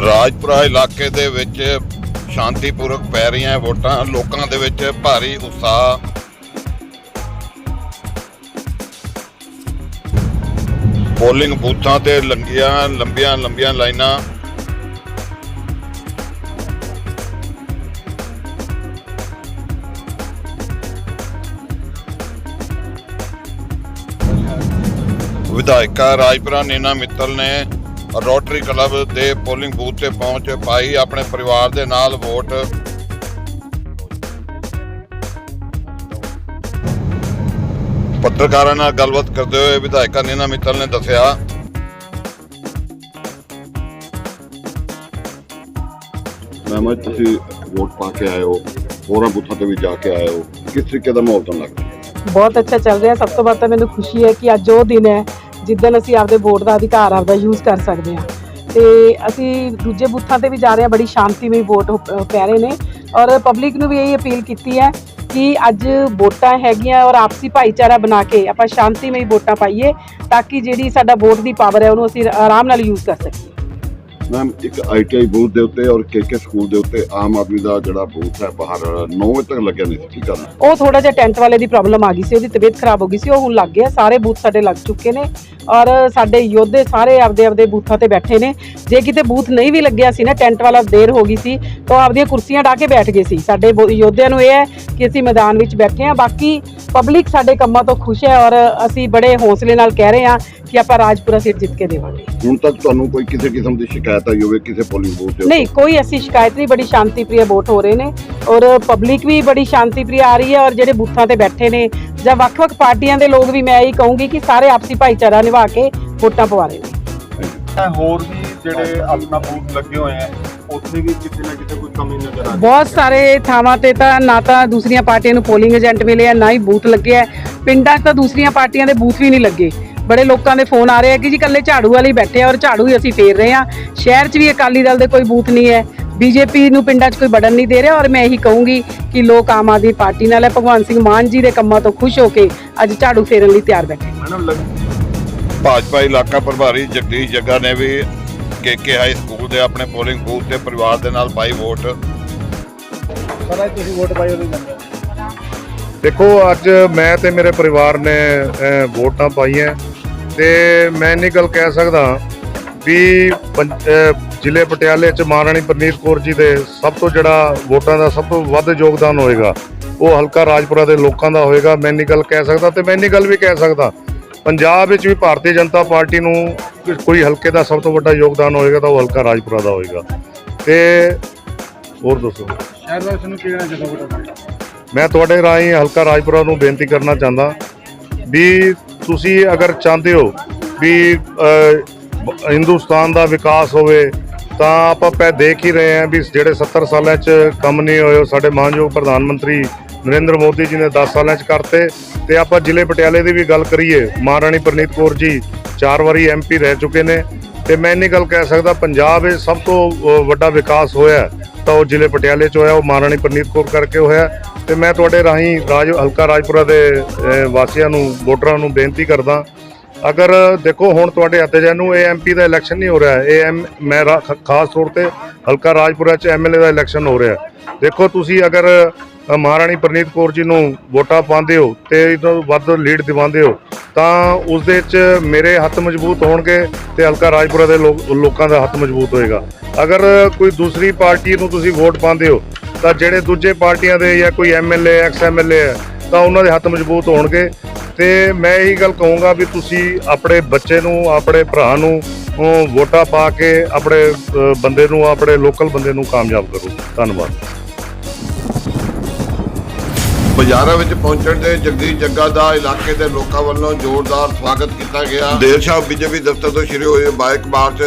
ਰਾਜਪੁਰਾ ਇਲਾਕੇ ਦੇ ਵਿੱਚ ਸ਼ਾਂਤੀਪੂਰਵਕ ਪੈ ਰਹੀਆਂ ਵੋਟਾਂ, ਲੋਕਾਂ ਦੇ ਵਿੱਚ ਭਾਰੀ ਉਤਸ਼ਾਹ। ਪੋਲਿੰਗ ਬੂਥਾਂ ਤੇ ਲੰਗੀਆਂ, ਲੰਬੀਆਂ ਲੰਬੀਆਂ ਲਾਈਨਾਂ। ਵਿਧਾਇਕਾ ਰਾਜਪੁਰਾ ਨੀਨਾ ਮਿੱਤਲ ਨੇ ਰੋਟਰੀ ਕਲੱਬ ਦੇ ਪੋਲਿੰਗ ਬੂਥ ਤੇ ਪਹੁੰਚ ਪਾਈ ਆਪਣੇ ਪਰਿਵਾਰ ਦੇ ਨਾਲ ਵੋਟ। ਪੱਤਰਕਾਰਾਂ ਨਾਲ ਗੱਲਬਾਤ ਕਰਦੇ ਹੋਏ ਵਿਧਾਇਕਾ ਨੀਨਾ ਮਿੱਤਲ ਨੇ ਦੱਸਿਆ ਮੈਮ ਅੱਜ ਤੁਸੀਂ ਵੋਟ ਪਾ ਕੇ ਆਏ ਹੋ ਹੋਰਾਂ ਬੂਥਾਂ ਤੇ ਵੀ ਜਾ ਕੇ ਆਏ ਹੋ। ਕਿਸ ਤਰੀਕੇ ਦਾ ਮਾਹੌਲ ਤੁਹਾਨੂੰ ਲੱਗਦਾ? ਬਹੁਤ ਅੱਛਾ ਚੱਲ ਰਿਹਾ। ਸਭ ਤੋਂ ਵੱਧ ਤਾਂ ਮੈਨੂੰ ਖੁਸ਼ੀ ਹੈ ਕਿ ਅੱਜ ਉਹ ਦਿਨ ਹੈ ਜਿੱਦਣ ਅਸੀਂ ਆਪਦੇ ਵੋਟ ਦਾ ਅਧਿਕਾਰ ਆਪਦਾ ਯੂਜ਼ ਕਰ ਸਕਦੇ ਹਾਂ। ਤੇ ਅਸੀਂ ਦੂਜੇ ਬੂਥਾਂ ਤੇ ਵੀ ਜਾ ਰਹੇ ਹਾਂ, ਬੜੀ ਸ਼ਾਂਤੀਮਈ ਵੋਟ ਪੈ ਰਹੇ ਨੇ। ਔਰ ਪਬਲਿਕ ਨੂੰ ਵੀ ਇਹੀ ਅਪੀਲ ਕੀਤੀ ਹੈ ਕਿ ਅੱਜ ਵੋਟਾਂ ਹੈਗੀਆਂ ਔਰ ਆਪਸੀ ਭਾਈਚਾਰਾ ਬਣਾ ਕੇ ਆਪਾਂ ਸ਼ਾਂਤੀਮਈ ਵੋਟਾਂ ਪਾਈਏ, ਤਾਂ ਕਿ ਜਿਹੜੀ ਸਾਡਾ ਵੋਟ ਦੀ ਪਾਵਰ ਹੈ, ਉਹਨੂੰ ਅਸੀਂ ਆਰਾਮ ਨਾਲ ਯੂਜ਼ ਕਰ ਸਕੀਏ। ਮੈਮ, ਇੱਕ ਆਈਟੀਆਈ ਬੂਥ ਦੇ ਉੱਤੇ ਔਰ ਕੇਕੇ ਸਕੂਲ ਦੇ ਉੱਤੇ ਆਮ ਆਦਮੀ ਦਾ ਜਿਹੜਾ ਬੂਥ ਹੈ ਬਾਹਰ 9 ਵਜੇ ਤੱਕ ਲੱਗਿਆ ਨਹੀਂ ਸੀ ਕੀ ਕਰਨਾ ਉਹ ਥੋੜਾ ਜਿਹਾ ਟੈਂਟ ਵਾਲੇ ਦੀ ਪ੍ਰੋਬਲਮ ਆ ਗਈ ਸੀ, ਉਹਦੀ ਤਬੀਅਤ ਖਰਾਬ ਹੋ ਗਈ ਸੀ, ਉਹ ਹੁਣ ਲੱਗ ਗਿਆ, ਸਾਰੇ ਬੂਥ ਸਾਡੇ ਲੱਗ ਚੁੱਕੇ ਨੇ ਔਰ ਸਾਡੇ ਯੋਧੇ ਸਾਰੇ ਆਪਦੇ ਆਪਦੇ ਬੂਥਾਂ ਤੇ ਬੈਠੇ ਨੇ, ਜੇ ਕਿਤੇ ਬੂਥ ਨਹੀਂ ਵੀ ਲੱਗਿਆ ਸੀ ਨਾ, ਟੈਂਟ ਵਾਲਾ ਦੇਰ ਹੋ ਗਈ ਸੀ, ਤਾਂ ਉਹ ਆਪਦੀਆਂ ਕੁਰਸੀਆਂ ਢਾ ਕੇ ਬੈਠ ਗਏ ਸੀ। ਸਾਡੇ ਯੋਧਿਆਂ ਨੂੰ ਇਹ ਹੈ ਕਿ ਅਸੀਂ ਮੈਦਾਨ ਵਿੱਚ ਬੈਠੇ ਹਾਂ, ਬਾਕੀ ਪਬਲਿਕ ਸਾਡੇ ਕੰਮਾਂ ਤੋਂ ਖੁਸ਼ ਹੈ ਔਰ ਅਸੀਂ ਬੜੇ ਹੌਸਲੇ ਨਾਲ ਕਹਿ ਰਹੇ ਹਾਂ ਕਿ ਆਪਾਂ ਰਾਜਪੁਰਾ ਸੀਟ ਜਿੱਤ ਕੇ ਦੇਵਾਂਗੇ। ਹੁਣ ਤੱਕ ਤੁਹਾਨੂੰ ਕੋਈ ਕਿਸੇ ਕਿਸਮ ਦੀ ਸ਼ਿਕਾਇਤ ਆਈ ਹੋਵੇ ਕਿਸੇ ਪੋਲਿੰਗ ਬੂਥ ਉੱਤੇ ਨਹੀਂ ਕੋਈ ਐਸੀ ਸ਼ਿਕਾਇਤ ਨਹੀਂ ਬੜੀ ਸ਼ਾਂਤੀਪ੍ਰਿय ਵੋਟ ਹੋ ਰਹੇ ਨੇ ਔਰ ਪਬਲਿਕ ਵੀ ਬੜੀ ਸ਼ਾਂਤੀਪ੍ਰਿय ਆ ਰਹੀ ਹੈ ਔਰ ਜਿਹੜੇ ਬੂਥਾਂ ਤੇ ਬੈਠੇ ਨੇ ਜਾਂ ਵੱਖ-ਵੱਖ ਪਾਰਟੀਆਂ ਦੇ ਲੋਕ ਵੀ ਮੈਂ ਇਹੀ ਕਹੂੰਗੀ ਕਿ ਸਾਰੇ ਆਪਸੀ ਭਾਈਚਾਰਾ ਨਿਭਾ ਕੇ ਵੋਟਾਂ ਪਵਾ ਰਹੇ ਨੇ। ਹੋਰ ਵੀ ਜਿਹੜੇ ਆਪਣਾ ਬੂਥ ਲੱਗੇ ਹੋਏ ਆ ਉੱਥੇ ਵੀ ਕਿਤੇ ਨਾ ਕਿਤੇ ਕੋਈ ਕਮੀ ਨਜ਼ਰ ਆ ਰਹੀ ਹੈ। ਬਹੁਤ ਸਾਰੇ ਥਾਵਾਂ ਤੇ ਤਾਂ ਨਾ ਤਾਂ ਦੂਸਰੀਆਂ ਪਾਰਟੀਆਂ ਨੂੰ ਪੋਲਿੰਗ ਏਜੰਟ ਮਿਲੇ ਆ ਨਾ ਹੀ ਬੂਥ ਲੱਗੇ ਆ। ਪਿੰਡਾਂ 'ਚ ਤਾਂ ਦੂਸਰੀਆਂ ਪਾਰਟੀਆਂ ਦੇ ਬੂਥ ਵੀ ਨਹੀਂ ਲੱਗੇ। ਬੜੇ ਲੋਕਾਂ ਦੇ ਫੋਨ ਆ ਰਹੇ ਆ ਕਿ ਜੀ ਇਕੱਲੇ ਝਾੜੂ ਵਾਲੇ ਬੈਠੇ ਆ ਔਰ ਝਾੜੂ ਹੀ ਅਸੀਂ ਫੇਰ ਰਹੇ ਆ। ਸ਼ਹਿਰ 'ਚ ਵੀ ਅਕਾਲੀ ਦਲ ਦੇ ਕੋਈ ਬੂਥ ਨਹੀਂ ਹੈ। ਬੀਜੇਪੀ ਨੂੰ ਪਿੰਡਾਂ 'ਚ ਕੋਈ ਵੜਨ ਨਹੀਂ ਦੇ ਰਿਹਾ ਔਰ ਮੈਂ ਇਹੀ ਕਹੂੰਗੀ ਕਿ ਲੋਕ ਆਮ ਆਦਮੀ ਪਾਰਟੀ ਨਾਲ ਹੈ। ਭਗਵੰਤ ਸਿੰਘ ਮਾਨ ਜੀ ਦੇ ਕੰਮਾਂ ਤੋਂ ਖੁਸ਼ ਹੋ ਕੇ ਅੱਜ ਝਾੜੂ ਫੇਰਨ ਲਈ ਤਿਆਰ ਬੈਠੇ ਭਾਜਪਾ ਇਲਾਕਾ ਪ੍ਰਭਾਰੀ ਜਗਦੀਸ਼ ਜੱਗਾ ਨੇ ਵੀ ਕੇਕੇ ਹਾਈ ਸਕੂਲ ਦੇ ਆਪਣੇ ਪੋਲਿੰਗ ਬੂਥ ਤੇ ਪਰਿਵਾਰ ਦੇ ਨਾਲ ਪਾਈ ਵੋਟ। ਸਰ ਅੱਜ ਤੁਸੀਂ ਵੋਟ ਪਾਈ ਉਹਦੇ ਜਾਂਦੇ ਦੇਖੋ ਅੱਜ ਮੈਂ ਤੇ ਮੇਰੇ ਪਰਿਵਾਰ ਨੇ ਵੋਟਾਂ ਪਾਈਆਂ। ਤੇ ਮੈਂ ਇੰਨੀ ਗੱਲ ਕਹਿ ਸਕਦਾ ਵੀ ਜ਼ਿਲ੍ਹੇ ਪਟਿਆਲੇ ਚ ਮਹਾਰਾਣੀ ਪ੍ਰਨੀਤ ਕੌਰ ਜੀ ਦੇ ਸਭ ਤੋਂ ਜਿਹੜਾ ਵੋਟਾਂ ਦਾ ਸਭ ਤੋਂ ਵੱਧ ਯੋਗਦਾਨ ਹੋਏਗਾ ਉਹ ਹਲਕਾ ਰਾਜਪੁਰਾ ਦੇ ਲੋਕਾਂ ਦਾ ਹੋਏਗਾ ਮੈਂ ਇੰਨੀ ਗੱਲ ਕਹਿ ਸਕਦਾ ਤੇ ਮੈਂ ਇੰਨੀ ਗੱਲ ਵੀ ਕਹਿ ਸਕਦਾ ਪੰਜਾਬ ਵਿੱਚ ਵੀ ਭਾਰਤੀ ਜਨਤਾ ਪਾਰਟੀ ਨੂੰ ਕੋਈ ਹਲਕੇ ਦਾ ਸਭ ਤੋਂ ਵੱਡਾ ਯੋਗਦਾਨ ਹੋਏਗਾ ਤਾਂ ਉਹ ਹਲਕਾ ਰਾਜਪੁਰਾ ਦਾ ਹੋਏਗਾ। ਤੇ ਹੋਰ ਦੱਸੋ? ਨੂੰ ਕਿਹੜਾ ਵੋਟ ਮੈਂ ਤੁਹਾਡੇ ਰਾਹੀਂ ਹਲਕਾ ਰਾਜਪੁਰਾ ਨੂੰ ਬੇਨਤੀ ਕਰਨਾ ਚਾਹੁੰਦਾ ਵੀ ਤੁਸੀਂ ਅਗਰ ਚਾਹੁੰਦੇ ਹੋ ਵੀ ਹਿੰਦੁਸਤਾਨ ਦਾ ਵਿਕਾਸ ਹੋਵੇ, ਤਾਂ ਆਪਾਂ ਪੈ ਦੇਖ ਹੀ ਰਹੇ ਹਾਂ ਵੀ ਜਿਹੜੇ 70 ਸਾਲਾਂ 'ਚ ਕੰਮ ਨਹੀਂ ਹੋਏ, ਉਹ ਸਾਡੇ ਮਾਨਯੋਗ ਪ੍ਰਧਾਨ ਮੰਤਰੀ ਨਰਿੰਦਰ ਮੋਦੀ ਜੀ ਨੇ 10 ਸਾਲਾਂ 'ਚ ਕਰਤੇ। ਤੇ ਆਪਾਂ ਜ਼ਿਲ੍ਹੇ ਪਟਿਆਲੇ ਦੀ ਵੀ ਗੱਲ ਕਰੀਏ, ਮਹਾਰਾਣੀ ਪ੍ਰਨੀਤ ਕੌਰ ਜੀ ਚਾਰ ਵਾਰੀ ਐਮਪੀ ਰਹਿ ਚੁੱਕੇ ਨੇ। ਤੇ ਮੈਂ ਇੰਨੀ ਗੱਲ ਕਹਿ ਸਕਦਾ, ਪੰਜਾਬ ਵਿੱਚ ਸਭ ਤੋਂ ਵੱਡਾ ਵਿਕਾਸ ਹੋਇਆ, ਤਾਂ ਉਹ ਜ਼ਿਲ੍ਹੇ ਪਟਿਆਲੇ 'ਚ ਹੋਇਆ, ਉਹ ਮਹਾਰਾਣੀ ਪ੍ਰਨੀਤ ਕੌਰ ਕਰਕੇ ਹੋਇਆ। ਤੇ ਮੈਂ ਤੁਹਾਡੇ ਰਾਹੀਂ ਰਾਜ ਹਲਕਾ ਰਾਜਪੁਰਾ ਦੇ ਵਾਸੀਆਂ ਨੂੰ, ਵੋਟਰਾਂ ਨੂੰ ਬੇਨਤੀ ਕਰਦਾ। ਅਗਰ ਦੇਖੋ, ਹੁਣ ਤੁਹਾਡੇ ਹੱਥ 'ਚ ਇਹਨੂੰ ਇਹ ਐਮਪੀ ਦਾ ਇਲੈਕਸ਼ਨ ਨਹੀਂ ਹੋ ਰਿਹਾ। ਇਹ ਐਮ ਮੈਂ ਰਾ- ਖਾਸ ਤੌਰ ਤੇ ਹਲਕਾ ਰਾਜਪੁਰਾ 'ਚ ਐਮਐਲਏ ਦਾ ਇਲੈਕਸ਼ਨ ਹੋ ਰਿਹਾ। ਦੇਖੋ, ਤੁਸੀਂ ਅਗਰ ਮਹਾਰਾਣੀ ਪ੍ਰਨੀਤ ਕੌਰ ਜੀ ਨੂੰ ਵੋਟਾਂ ਪਾਉਂਦੇ ਹੋ ਤੇ ਇਹਨਾਂ ਨੂੰ ਵੱਧ ਲੀਡ ਦਿਵਾਉਂਦੇ ਹੋ, ਤਾਂ ਉਸ ਦੇ 'ਚ ਮੇਰੇ ਹੱਥ ਮਜ਼ਬੂਤ ਹੋਣਗੇ ਤੇ ਹਲਕਾ ਰਾਜਪੁਰਾ ਦੇ ਲੋਕ- ਲੋਕਾਂ ਦਾ ਹੱਥ ਮਜ਼ਬੂਤ ਹੋਏਗਾ। ਅਗਰ ਕੋਈ ਦੂਸਰੀ ਪਾਰਟੀ ਨੂੰ ਤੁਸੀਂ ਵੋਟ ਪਾਉਂਦੇ ਹੋ ਤਾਂ ਜਿਹੜੇ ਦੂਜੇ ਪਾਰਟੀਆਂ ਦੇ ਜਾਂ ਕੋਈ ਐਮਐਲਏ ਐਕਸ ਐਮਐਲਏ ਹੈ ਤਾਂ ਉਹਨਾਂ ਦੇ ਹੱਥ ਮਜ਼ਬੂਤ ਹੋਣਗੇ। ਤੇ ਮੈਂ ਇਹੀ ਗੱਲ ਕਹੂੰਗਾ ਵੀ ਤੁਸੀਂ ਆਪਣੇ ਬੱਚੇ ਨੂੰ ਆਪਣੇ ਭਰਾ ਨੂੰ ਵੋਟਾਂ ਪਾ ਕੇ ਆਪਣੇ ਬੰਦੇ ਨੂੰ ਆਪਣੇ ਲੋਕਲ ਬੰਦੇ ਨੂੰ ਕਾਮਯਾਬ ਕਰੋ। ਧੰਨਵਾਦ। ਬਾਜ਼ਾਰਾਂ ਵਿੱਚ ਪਹੁੰਚਣ ਤੇ ਜਗਦੀਸ਼ ਜੱਗਾ ਦਾ ਇਲਾਕੇ ਦੇ ਲੋਕਾਂ ਵੱਲੋਂ ਜ਼ੋਰਦਾਰ ਸਵਾਗਤ ਕੀਤਾ ਗਿਆ। ਦੇਰ ਸ਼ਾਮ ਬੀਜੇਪੀ ਦਫ਼ਤਰ ਤੋਂ ਸ਼ੁਰੂ ਹੋਏ ਬਾਈਕ ਮਾਰਚ